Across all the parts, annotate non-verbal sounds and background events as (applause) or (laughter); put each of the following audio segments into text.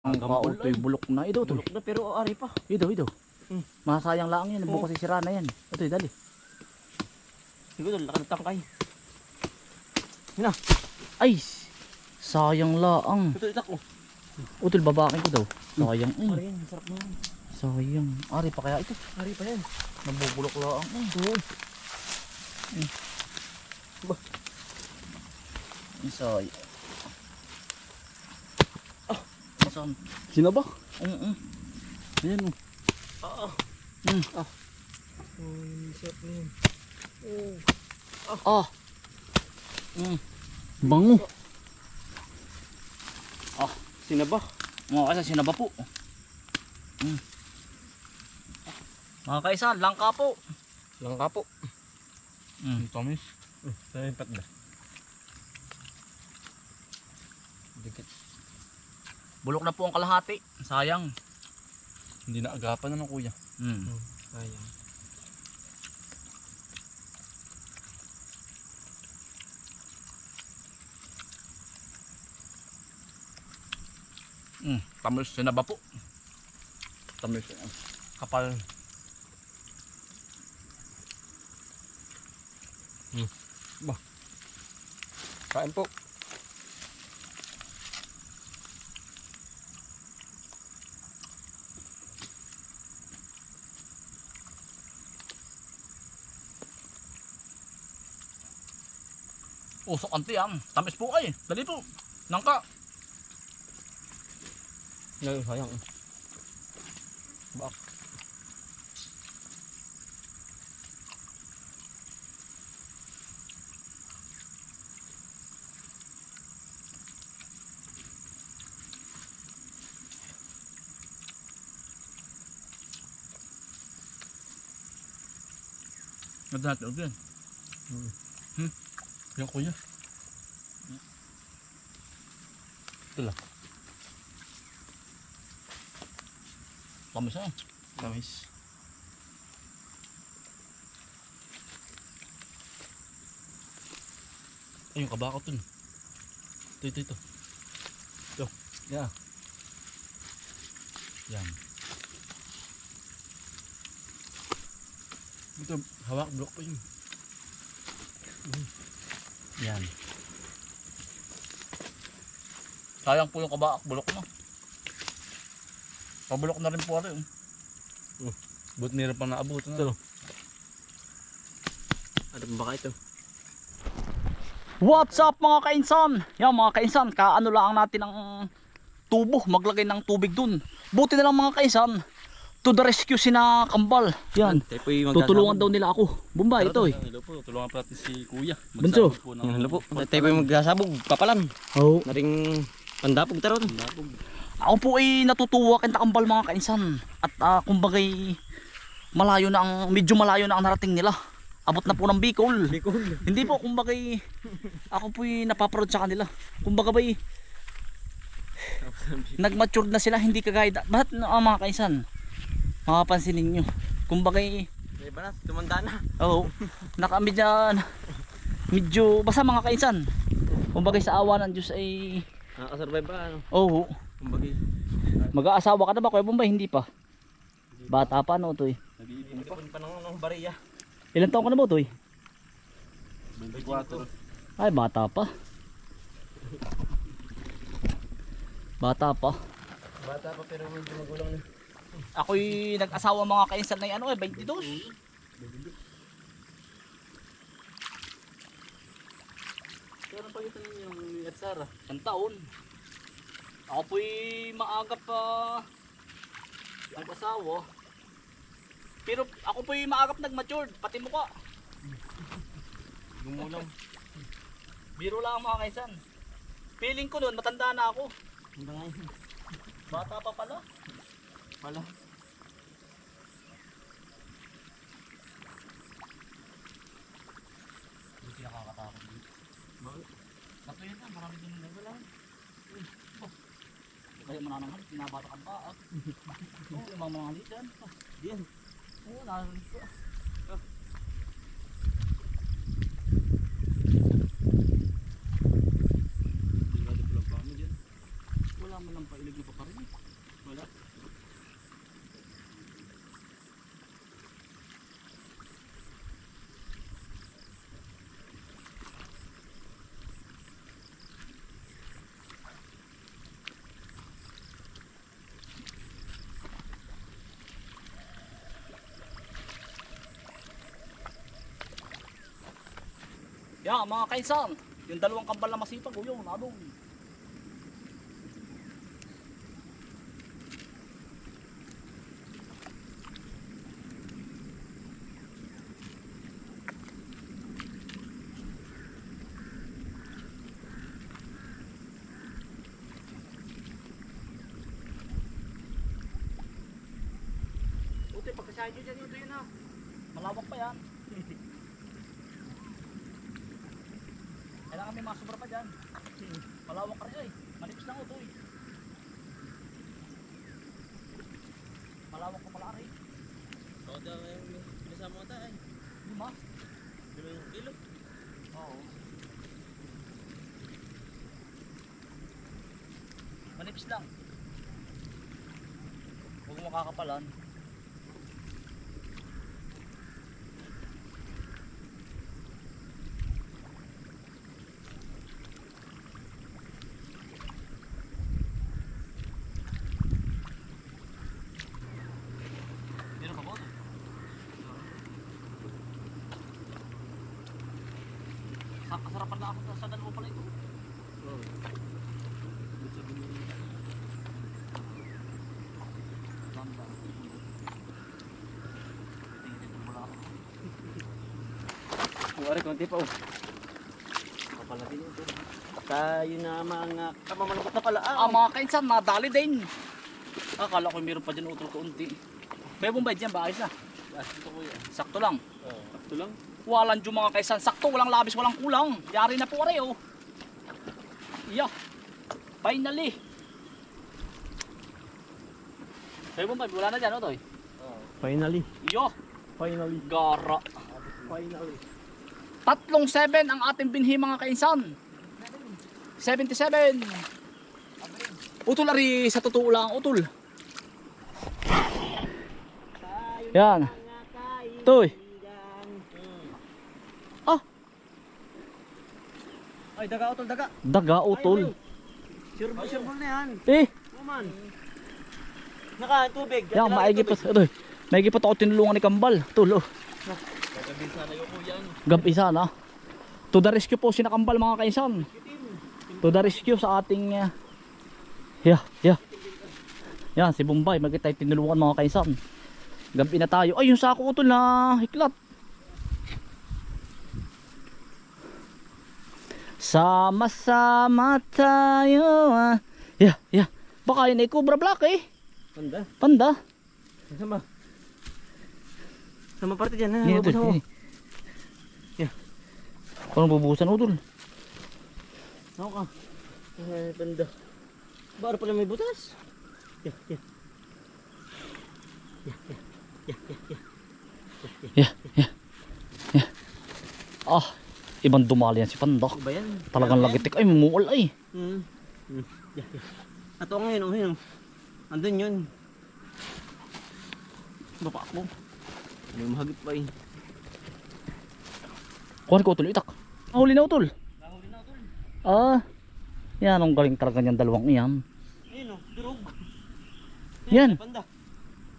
Ang Gambol kautoy bulok na. Ito, ito. Bulok na pero ari pa. Ito, ito. Hmm. Masayang lang yan. Bukas sira na yan. Ito, dali. Siguro laki ng tangkay. Ay! Sayang laang. Ito itak ko. Utol, babakin ko daw. Sayang. Mm. Ari yan, sarap na yan. Sayang. Ari pa kaya ito. Ari pa yan. Nabubulok laang. Mm. Oo. Ang sayang. Ah! Saan? Sinabak? Mm -mm. Ayan oh. Oo. Mm. Ah. Na yan. Oo. Ah! Mm. Bango. Sinabak. Mga kaisa, sinaba po. Mm. Mga kaisa, langka po. Langka po. Mm. Tamis. Uh, saan yung patda? Bulok na po ang kalahati. Sayang. Hindi na agapan na ng kuya. Mm. Sayang. Mm. Tamis, sinaba po. Tamis yan. Kapal. Hmm. Ba. Kain po. Usok anti yan. Tamis po ay. Dali po. Nangka. Ngayon, sayang. Bak. Ganda natin. Okay. Yan kuya. Ito lang. Tamis ay. Tamis. Ay, yung kabako dun. Ito, ito, ito. Ito. Yeah. Yan. Ito, hawak, block pa yun. Mm. Yan. Sayang po yung kabaak. Bulok na. Pabulok na rin po rin. Buti nila pa naabot. Ito. Ano ba ito? What's up mga kainsan? Yan mga kainsan, kaano lang natin ang tubo, maglagay ng tubig dun. Buti na lang mga kainsan, to the rescue sina Kambal. Yan, po tutulungan daw nila ako. Bumbay, ito eh. Hello po, tulungan pa natin si Kuya. Bunso. Po Hello po. Tayo po yung magsasabog, papalan. Oh. Naring pandapog taron. Pandapog. Ako po ay natutuwa kay Kambal mga kainsan. At uh, kumbagay, malayo na ang, medyo malayo na ang narating nila. Abot na po ng Bicol. Bicol. Hindi po, kumbagay, ako po'y napaproud sa kanila. Kumbaga ba'y, nag-mature na sila, hindi kagaya, ba't uh, mga kaisan, makapansin ninyo, kumbagay, May ba na? Tumanda na. oo, nakamid na, medyo, basta mga kaisan, kumbagay sa awa ng Diyos ay, Nakakasurvive ba? Ano? oo, Kumbagi. mag-aasawa ka na ba, Kuya Bombay? Hindi pa. Bata pa, no, Toy? Nag-iipon pa ng, bariya. Ilan taon ka na ba, Toy? 24. Ay, bata pa. Bata pa. Bata pa pero medyo magulang na. Ako'y nag-asawa mga kainsan na ano eh, 22. Pero pagitan ninyo yung at Sara. Isang taon. Ako po'y maaga pa nag-asawa. Pero ako po'y maagap nag-matured, pati mukha. Gumulang. Biro lang mga kaisan. Feeling ko noon, matanda na ako. Bata pa pala. Wala. Hindi nakakatakot dito. Bakit? Katuyan na, marami din yung level lang. Oh. Kaya manananghal, pinabata ka pa. ah. (laughs) Oo, yung mga mga halit yan. Ah, Diyan. Oo, narinig ko. Hindi ka diploma mo dyan. Wala mo lang pailig yung paparinig. Yan, mga kaisan. Yung dalawang kambal na masipag, o yun, ano. Buti, pagkasaya nyo dyan, ito yun ha. Malawak pa yan. Kailangan may masubra pa dyan. Malawak ka rin eh. Manipis lang ito eh. Malawak pa pala rin. Oo, daw yung kasama mo tayo. Lima? Limang kilo. Oo. Manipis lang. Huwag makakapalan. Meron ka ba? Sa kasarapan na ako sa dalawa pala ito. Oo. Sabi mo. Ganda. Tingin dito wala ako. Kuwari, konti pa oh. Kapalaki nyo ito. Tayo na mga kamamalabot na pala. Ah, mga kainsan, nadali din. Akala ko meron pa dyan utol kaunti. May bumbay dyan ba? Ayos na. Ah. Sakto lang. Oo. Ito lang. Walang dyan mga kaisan. Sakto, walang labis, walang kulang. Yari na po rin oh. Yeah. Finally. May bumbay, wala na dyan, Otoy. Finally. Yo, Finally. gara. Finally. Tatlong 7 ang ating binhi mga kainsan. 77. Utol ari sa totoo lang, utol. Yan. Toy. Ah, Ay, daga utol, daga. daga utol. Sure, sure na yan. Eh, Kuman. Naka, tubig. yan maigi pa. Maigi pa ako tinulungan ni Kambal. Tulo. Gagawin sana yung kuya. ano? Gabi sana. To the rescue po si Nakambal mga kainsan. To the rescue sa ating uh, yeah, yeah. Yan si Bombay, magkita tinulungan mga kaisan. Gabi na tayo. Ay, yung sako utol na hiklat. Sama-sama tayo. ah. Yeah, yeah. Baka yun ay Cobra Black eh. Panda. Panda. Sama. Sama parte dyan ha. Yan mo. eh. Yeah. Parang bubusan utol. Ako ka. Eh, panda. Baro pala may butas. Yeah, yeah. Yeah, yeah. Yeah. Ah, ibang dumali yan si Panda. Iba yan. Talagang lagitik. Ay, mumuol ay. Hmm. Yeah, yeah. Ato nga yun, oh, oh. Andun yun. Bapa ako. May mahagip pa eh. Kuhan ko utol, itak. Nahuli na utol. Nahuli na ito. Ah, yan ang galing talaga niyang dalawang iyan. Ayun oh, durog. Yan. Panda.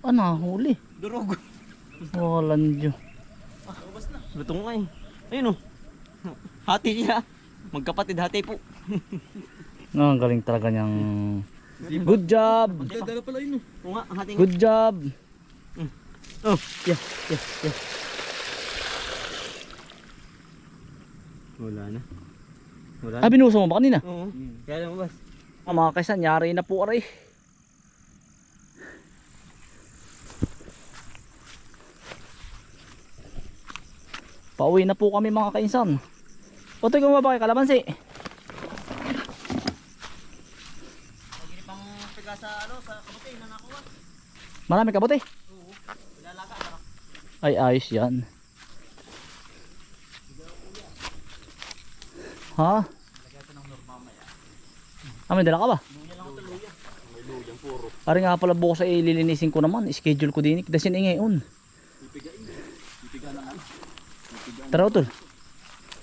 Ah, nahuli. Durog. Walang Diyo. Lutong nga eh. Ayun oh. Hati siya. Magkapatid hati po. Ah, ang galing talaga niyang... Good job! Good job! Oh, yeah, yeah, yeah. Wala na. Wala Ah, binuso mo ba kanina? Oo. Kaya lang bas. Ah, mga kaisan, yari na po aray. Pauwi na po kami mga kainsan. O ito yung babae kalamansi. Pagini pang piga sa ano, sa kabuti na nakuha. Marami kabote. Oo. Ilalaga ka. Ay, ayos yan. Ha? Ah, may dala ka ba? Pari nga pala bukas ay ililinisin ko naman. Schedule ko din. Dasin ay ngayon. Tara utol.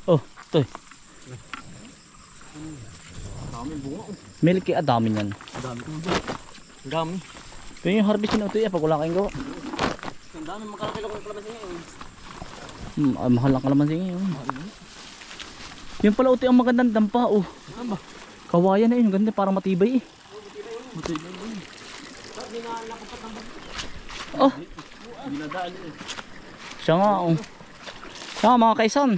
Oh, toy. Milky, ah, dami yan. Dami. Ito yung harvest na ito. Pag wala kayong gawa. Ang dami magkalaki lang kung kalabasin ngayon. Hmm, ah, mahal ang kalamansi ngayon. Yung pala utoy ang magandang dampa oh. Ano ba? Kawayan na yun, ganda parang matibay eh. Oh, Dinadaan eh. siya nga oh. Siya nga mga kaisan.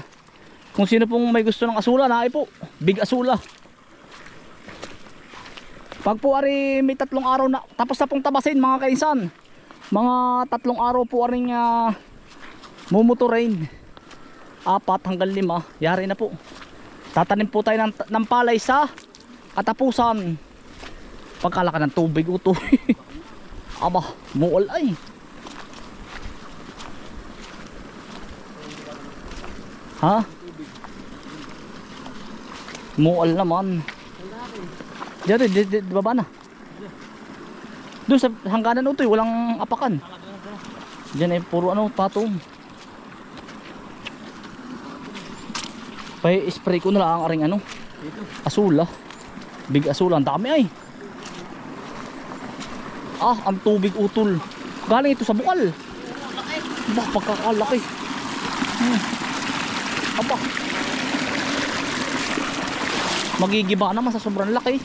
Kung sino pong may gusto ng asula, naay po. Big asula. Pag po ari may tatlong araw na, tapos na pong tabasin mga kaisan. Mga tatlong araw po aring uh, mumuturin. Apat hanggang lima, yari na po. Tatanim po tayo ng, ng palay sa katapusan. Pagkalaka ng tubig uto. Aba, muol ay. Ha? Mual naman. Diyan, di, di, di, baba na. Doon sa hangganan utoy, walang apakan. Diyan ay puro ano, patong. Pay spray ko na lang ang aring ano, asula. Big asula, ang dami ay. Ah, ang tubig utol. Galing ito sa bukal. Bah, pagkakalaki. Hmm. Aba. Magigiba naman sa sobrang laki.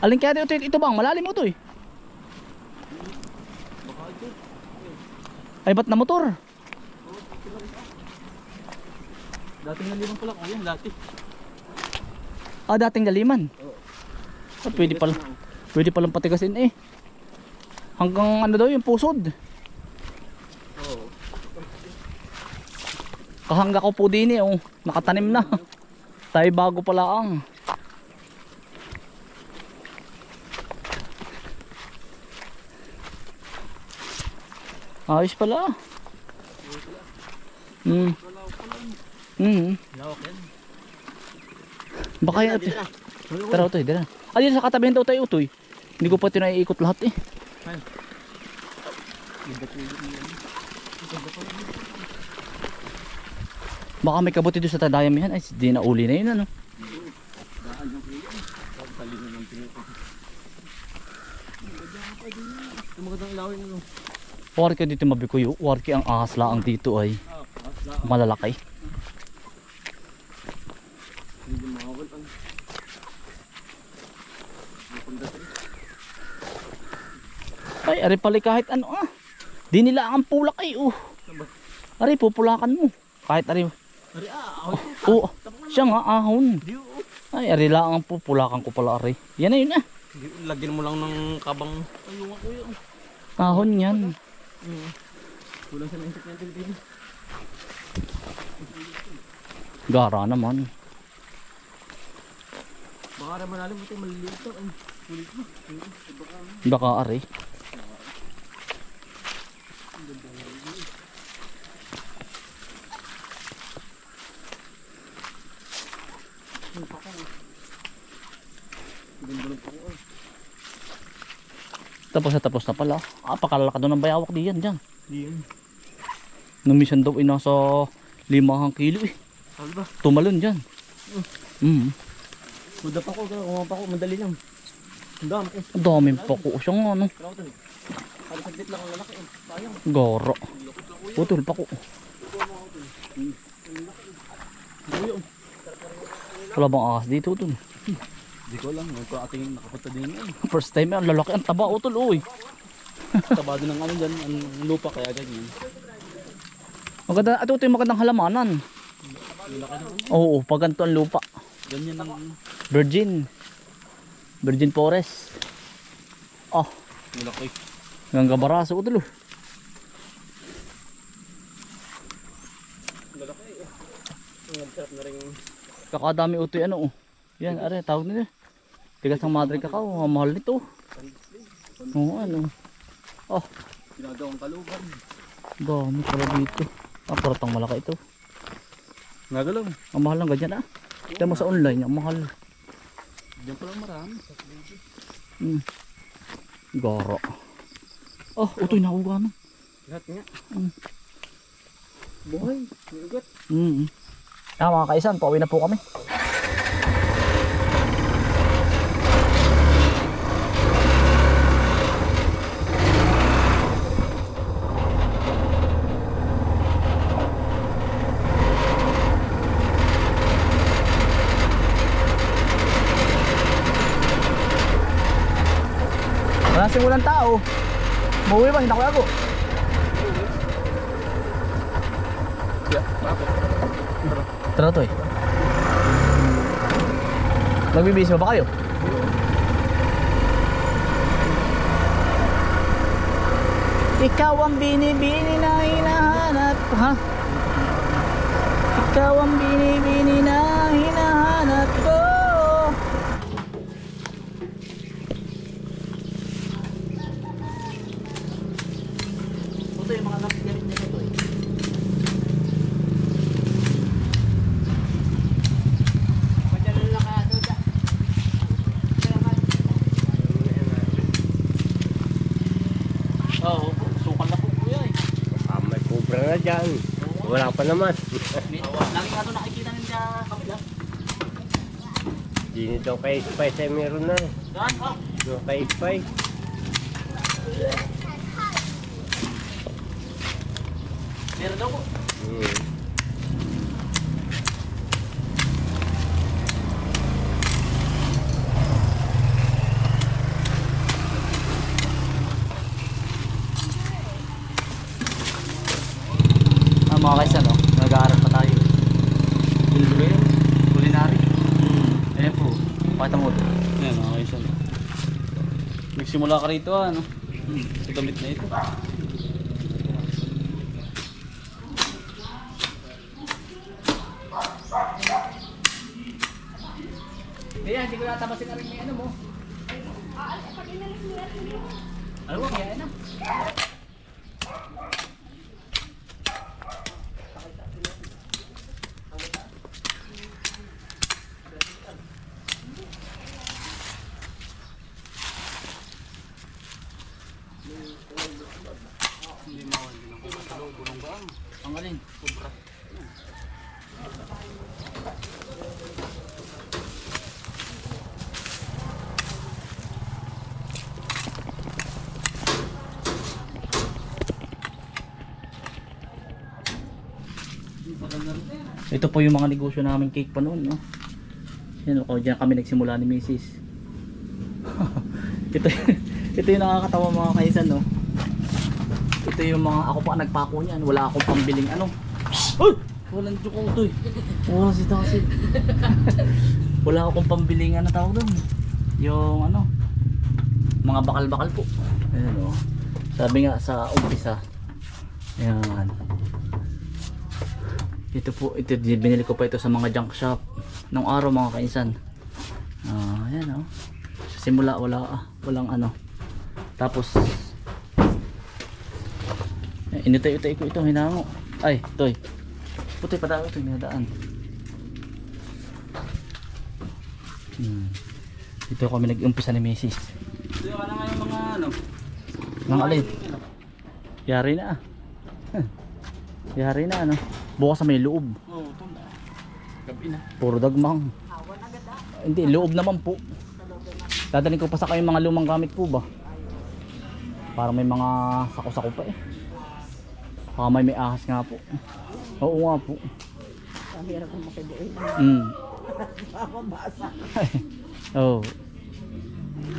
Alin kaya ito, ito bang? Malalim mo to eh. Ay, ba't na motor? Dating naliman pala yan, dati. Ah, dating daliman. Ah, pwede pala. Pwede palang patigasin eh. Hanggang ano daw yung pusod. Oo. Kahangga ko po din eh, oh. nakatanim na. (laughs) Tayo bago pala ang. Ayos pala. Lawak yan. Baka na. Tara utoy, dala. Ah, sa katabihan daw tayo utoy. Hindi ko pa tinaiikot lahat eh. Baka may kabuti doon sa tadayam yan. Ay, di na uli na yun ano. Daan yung kuya. Pagkalino ng tingin ko. Ito magandang ilawin ano. Warki dito mabikuyo. Warki ang ahas laang dito ay malalaki. Ay, ari pala kahit ano ah. Di nila ang pulak ay oh. Ari, pupulakan mo. Kahit ari. Ari ah, ako. Oo, siya nga ahon. Oo. Ay, ari lang ang pupulakan ko pala ari. Yan na yun ah. Lagyan mo lang ng kabang. Ayun nga kuya. Ahon yan. Mm. Kulang sa naintik na din. Gara naman. Baka naman alam mo ito maliliit to. Ay, kulit mo. Baka ari. ganda ng pako. ah. Tapos na tapos na pala. Ah, pakalala ka doon ng bayawak diyan dyan. Di yan. Numisan daw ay nasa limahang kilo eh. Sabi ba? Tumalon dyan. Mm. Muda pa ko, kumapa pa ko, madali lang. Ang dami eh. Ang daming pako siya nga ano. Ito, halos saglit lang ang lalaki eh. Sayang. Gara. Putol pako. Buyo. Wala bang ahas dito dun? Hindi ko alam, may ating nakapunta din yan. First time ang lalaki ang taba utol uy. (laughs) Tabado ng ano dyan, ang lupa kaya ganyan. Maganda, ito ito yung magandang halamanan. Ang. Oo, pag ganito ang lupa. Ganyan ang Virgin. Virgin Forest. Ah, malaki. hanggang baraso utol oh. Malaki eh. Ang sarap na rin. Kakadami utoy ano oh. Yan, are, tawag nila. Tigas ng madre kakao, ang mahal nito. Oo, ano. Oh, Ginagawang kaluban. dami pala dito. Ah, paratang malaki ito. Nagalaw. Ang mahal ng ganyan ah. Tignan mo sa online, ang mahal. Diyan pa lang marami. Hmm. Gara. Oh, utoy nakuha na. Lahat nga. Mm. Buhay. May ugat. Mm. Ah, mga kaisan, pauwi na po kami. Pansin walang tao. Mauwi ba? Hindi ako. Yeah? Tara to eh. Magbibihis mo ba kayo? Ikaw ang binibini na hinahanap ha? Ikaw ang binibini na hinahanap ko Ito yung mga gamit nito to eh. Oo, sukal na po kuya eh. Ah, may kubra na dyan. Wala pa naman. Lagi nga ito nakikita nyo sa kabila. Di nito kay Spice ay meron na. Saan? Oh. Yung kay Spice. Meron daw po. Mga kaysa no, nag-aaral pa tayo. Culinary. Ayan po, pakita mo ito. Ayan, mga kaysa. no? Nagsimula ka rito ah, no? Sa damit na ito. Kaya, hindi ko natamasin na rin may ano mo. Ano ba, kaya na? Ang alin? Kubra. Ito po yung mga negosyo namin cake pa noon, no? Yan ako, dyan kami nagsimula ni Mrs. (laughs) ito, (laughs) ito yung nakakatawa mga kaisan, no? Ito yung mga, ako pa nagpako niyan. Wala akong pambiling ano. Ay! Walang ko to eh. Wala si Tasi. (laughs) Wala akong pambiling ano tawag doon. Yung ano, mga bakal-bakal po. Ayan o. Sabi nga sa umpisa. Ayan. Ito po, ito binili ko pa ito sa mga junk shop. Nung araw mga kainsan. Ah, ayan o. Sa simula wala ah, walang ano. Tapos eh, initay-itay ko ito hinango. Ay, toy. Puti pa daw ito nadaan. Hmm. Ito kami nag-umpisa ni Mrs. Ito ano nga yung mga ano. Mga alin. Yari na ah. Yari na ano. Bukas sa may loob. Oo, oh. Gabi na. Puro dagmang. Hindi, loob naman po. Dadalhin ko pa sa kayo mga lumang gamit po ba? Para may mga sako-sako pa eh. Baka may may ahas nga po. Oo nga po. Ang hirap mo makibuin. Mm. Mabasa. (laughs) Oh.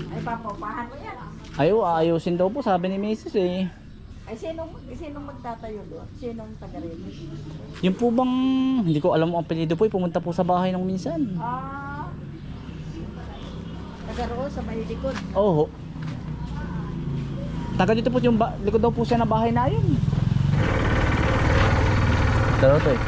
Ay, papapahan mo yan. Ayo, ayusin daw po sabi ni Mrs. eh. Ay, sinong, sinong magtatayo doon? Sinong taga rin? Yung po bang, hindi ko alam ang apelido po, eh, pumunta po sa bahay nung minsan. Ah, taga roon sa may likod. Oo. Taga dito po yung ba- likod daw po siya na bahay na yun. Dalo to eh.